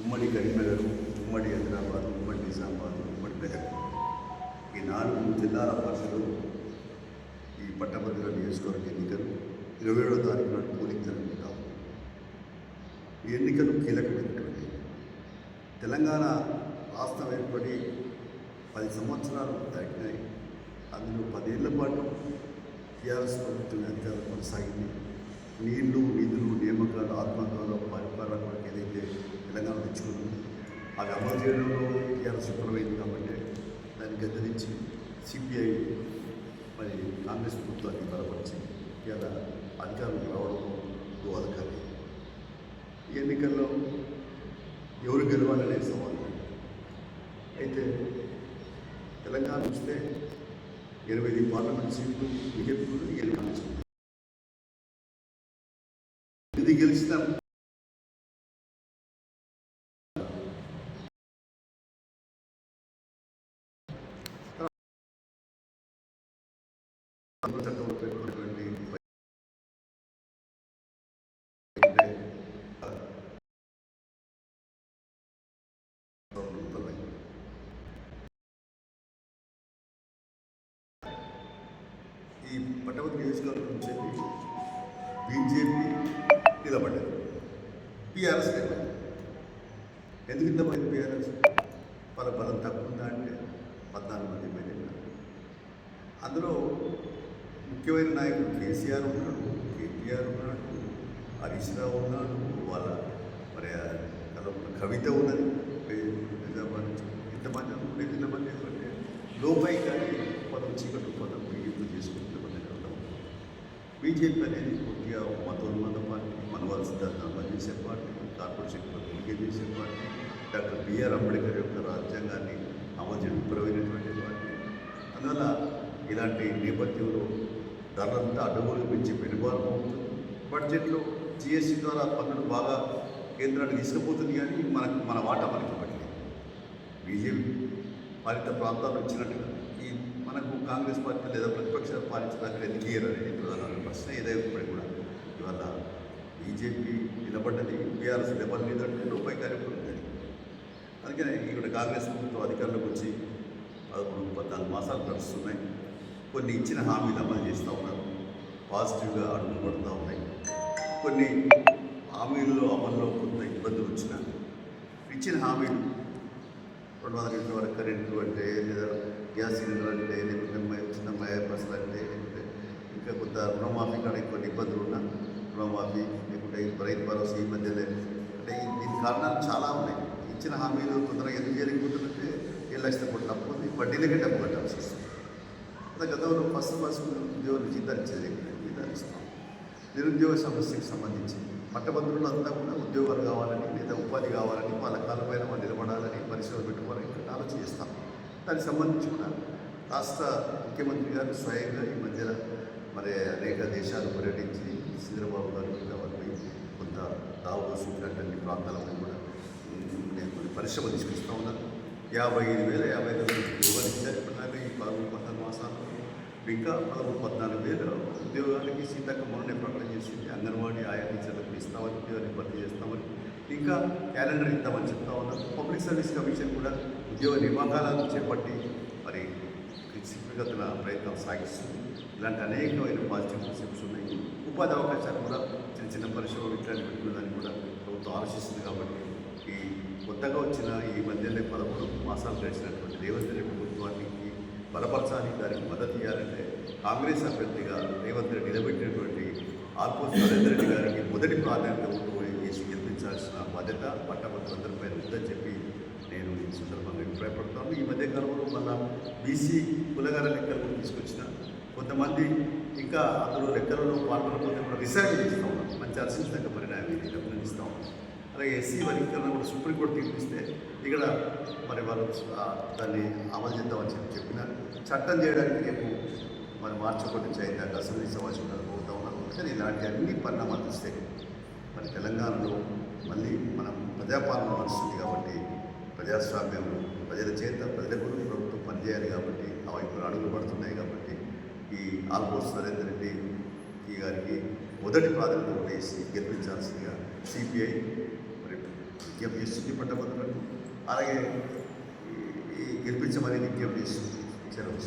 ఉమ్మడి కరీంనగర్ ఉమ్మడి హైదరాబాద్ ఉమ్మడి నిజామాబాద్ ఉమ్మడి మెదక్. ఈ నాలుగు జిల్లాల పరిధిలో ఈ పట్టభద్రుల నియోజకవర్గ ఎన్నికలు ఇరవై ఏడో తారీఖు నాడు పోలింగ్ జరుగుతాం ఈ ఎన్నికలు కీలకమైనటువంటి తెలంగాణ రాష్ట్రం ఏర్పడి పది సంవత్సరాలు దాటినాయి. అందులో పదేళ్ళ పాటు టీఆర్ఎస్ ప్రభుత్వం అధికారం కొనసాగింది. నీళ్ళు నిధులు నియామకాలు ఆత్మగౌరవ పరిపాలన అది అమలు చేయడంలో టీఆర్ఎస్ విఫలమైంది కాబట్టి దాన్ని గద్దరించి సిపిఐ మరి కాంగ్రెస్ ప్రభుత్వాన్ని బలపరిచి ఇవాళ అధికారం రావడం దోహదకారి ఈ ఎన్నికల్లో ఎవరు గెలవాలనే సవాల్ అయితే తెలంగాణ చూస్తే ఇరవై ఐదు పార్లమెంట్ సీట్లు బీజేపీ ఎన్నికలు ఇది గెలిచిన ఈ పట్టభద్రి నియోజకవర్గం నుంచి బీజేపీ నిలబడ్డారు. పిఆర్ఎస్ నిలబడ్డారు ఎందుకు నిలబడింది పిఆర్ఎస్ వాళ్ళ బలం తక్కువ ఉందా అంటే పద్నాలుగు మంది ఎమ్మెల్యేలు అందులో ముఖ్యమైన నాయకుడు కేసీఆర్ ఉన్నాడు కేటీఆర్ ఉన్నాడు హరీష్ రావు ఉన్నాడు వాళ్ళ మరి కథ కవిత ఉన్నది నిజామాబాద్ నుంచి. ఇంతమంది అనుకుంటే ఎంతమంది అంటే లోపై కానీ పదం చీకటి పదం బిగింపు చేసుకుంటే మన దగ్గర ఉంటాం బీజేపీ అనేది పూర్తిగా మతోన్మత పార్టీ మనవాల సిద్ధాంతం చేసే పార్టీ కార్పొరేషన్ పనులు చేసే పార్టీ డాక్టర్ బిఆర్ అంబేద్కర్ యొక్క రాజ్యాంగాన్ని అమలు చేయడం విపరమైనటువంటి పార్టీ. అందువల్ల ఇలాంటి నేపథ్యంలో ధరలంతా అడ్డగోలు పెంచి పెనుబాటు అవుతుంది. బడ్జెట్లో జిఎస్టీ ద్వారా పన్నులు బాగా కేంద్రానికి తీసుకుపోతుంది కానీ మనకు మన వాటా మనకి పడింది బీజేపీ పాలిత ప్రాంతాలు ఇచ్చినట్టుగా ఈ మనకు కాంగ్రెస్ పార్టీ లేదా ప్రతిపక్షాలు పాలించడానికి ఎందుకు ఇయ్యరు అనేది ప్రధానమైన ప్రశ్న ఏదైనప్పటికీ కూడా ఇవాళ బీజేపీ నిలబడ్డది బీఆర్ఎస్ నిలబడలేదంటే రూపాయి కార్యక్రమం అందుకనే ఇక్కడ కాంగ్రెస్ ప్రభుత్వం అధికారంలోకి వచ్చి పదమూడు పద్నాలుగు మాసాలు నడుస్తున్నాయి కొన్ని ఇచ్చిన హామీలు అమలు చేస్తూ ఉన్నారు. పాజిటివ్గా అడుగులు పడుతూ ఉన్నాయి. కొన్ని హామీల్లో అమల్లో కొంత ఇబ్బందులు వచ్చినా ఇచ్చిన హామీలు రెండు వందల యూనిట్ల వరకు కరెంటు అంటే లేదా గ్యాస్ సిలిండర్ అంటే లేకపోతే చిన్న మయ బస్సులు అంటే లేకపోతే ఇంకా కొంత రుణమాఫీ కానీ కొన్ని ఇబ్బందులు ఉన్నా రుణమాఫీ లేకుంటే రైతు భరోసా ఈ మధ్యలో అంటే దీని కారణాలు చాలా ఉన్నాయి. ఇచ్చిన హామీలు తొందరగా ఎందుకు చేయలేకపోతుందంటే ఏడు లక్షల కోట్లు అప్పు ఉంది వడ్డీలకే డబ్బు కట్టాల్సి వస్తుంది. గతంలో ఫస్ట్ ఫస్ట్ ఉద్యోగులు జీతాలు ఇచ్చేది జీతాలు ఇస్తాం నిరుద్యోగ సమస్యకు సంబంధించి పట్టభద్రులు అంతా కూడా ఉద్యోగాలు కావాలని లేదా ఉపాధి కావాలని వాళ్ళ కాలపైన వాళ్ళు నిలబడాలని పరిశ్రమ పెట్టుకోవాలని ఇక్కడ ఆలోచన చేస్తాం దానికి సంబంధించి కూడా రాష్ట్ర ముఖ్యమంత్రి గారు స్వయంగా ఈ మధ్యన మరి అనేక దేశాలు పర్యటించి చంద్రబాబు గారు కూడా కొంత దావోస్ ఇట్లాంటి ప్రాంతాలకు కూడా నేను కొన్ని పరిశ్రమ తీసుకొస్తా ఉన్నాను యాభై ఐదు వేల యాభై ఐదు వేల ఉద్యోగాలు ఇచ్చారు ఇప్పటిదాకా ఈ పదమూడు పద్నాలుగు మాసాలు ఇంకా పదమూడు పద్నాలుగు వేలు ఉద్యోగాలకి సీతక్క మొన్నే ప్రకటన చేసింది. అంగన్వాడీ ఆయా టీచర్లకు ఇస్తామని ఉద్యోగాన్ని భర్తీ చేస్తామని. ఇంకా క్యాలెండర్ ఇద్దామని చెప్తా ఉన్నారు. పబ్లిక్ సర్వీస్ కమిషన్ కూడా ఉద్యోగ నియామకాలను చేపట్టి మరి శీఘ్రగతిన ప్రయత్నం సాగిస్తుంది. ఇలాంటి అనేకమైన పాజిటివ్ కాన్సెప్ట్స్ ఉన్నాయి. ఉపాధి అవకాశాలు కూడా చిన్న చిన్న పరిశ్రమలు ఇట్లాంటి పెట్టుకున్నదాన్ని కూడా ప్రభుత్వం ఆలోచిస్తుంది కాబట్టి ఈ కొత్తగా వచ్చిన ఈ మధ్యలో పదమూడు మాసాలు గడిచినటువంటి రేవంత్ బలపరచాలి దానికి మద్దతు ఇవ్వాలంటే కాంగ్రెస్ అభ్యర్థిగా రేవంత్ రెడ్డి నిలబెట్టినటువంటి ఆల్పోస్ట్ నరేంద్ర రెడ్డి గారికి మొదటి ప్రాధాన్యత ఓటు వేసి గెలిపించాల్సిన బాధ్యత పట్టభద్రులందరిపై ఉందని చెప్పి నేను ఈ సందర్భంగా అభిప్రాయపడతాను ఈ మధ్య కాలంలో మళ్ళా బీసీ కులగాల లెక్కలు కూడా తీసుకొచ్చిన కొంతమంది ఇంకా అందులో లెక్కలలో పాల్గొనకపోతే కూడా రిసైన్ చేస్తూ ఉన్నాం మంచి హర్షించదగ్గ పరిణామం ఇది అభినందిస్తూ ఉన్నాం. అలాగే ఎస్సీ వర్గీకరణ కూడా సుప్రీంకోర్టు తీర్పిస్తే ఇక్కడ మరి వాళ్ళు దాన్ని అమలు చేద్దామని చెప్పి చెప్పిన చట్టం చేయడానికి రేపు మరి మార్చి ఒకటి నుంచి అసెంబ్లీ సమావేశం పోతా ఉన్నాం కానీ ఇలాంటి అన్ని పరిణామాలు చూస్తే మరి తెలంగాణలో మళ్ళీ మనం ప్రజాపాలన నడుస్తుంది కాబట్టి ప్రజాస్వామ్యం ప్రజల చేత ప్రజలకు ప్రభుత్వం పనిచేయాలి కాబట్టి ఆ వైపు అడుగులు పడుతున్నాయి కాబట్టి ఈ ఆల్మోస్ట్ నరేందర్ రెడ్డి ఈ గారికి మొదటి ప్రాధాన్యత వేసి గెలిపించాల్సిందిగా సిపిఐ విజ్ఞప్తి చేస్తుంది పట్టభద్రులకు అలాగే గెలిపించమని విజ్ఞప్తి చేస్తుంది సెలవు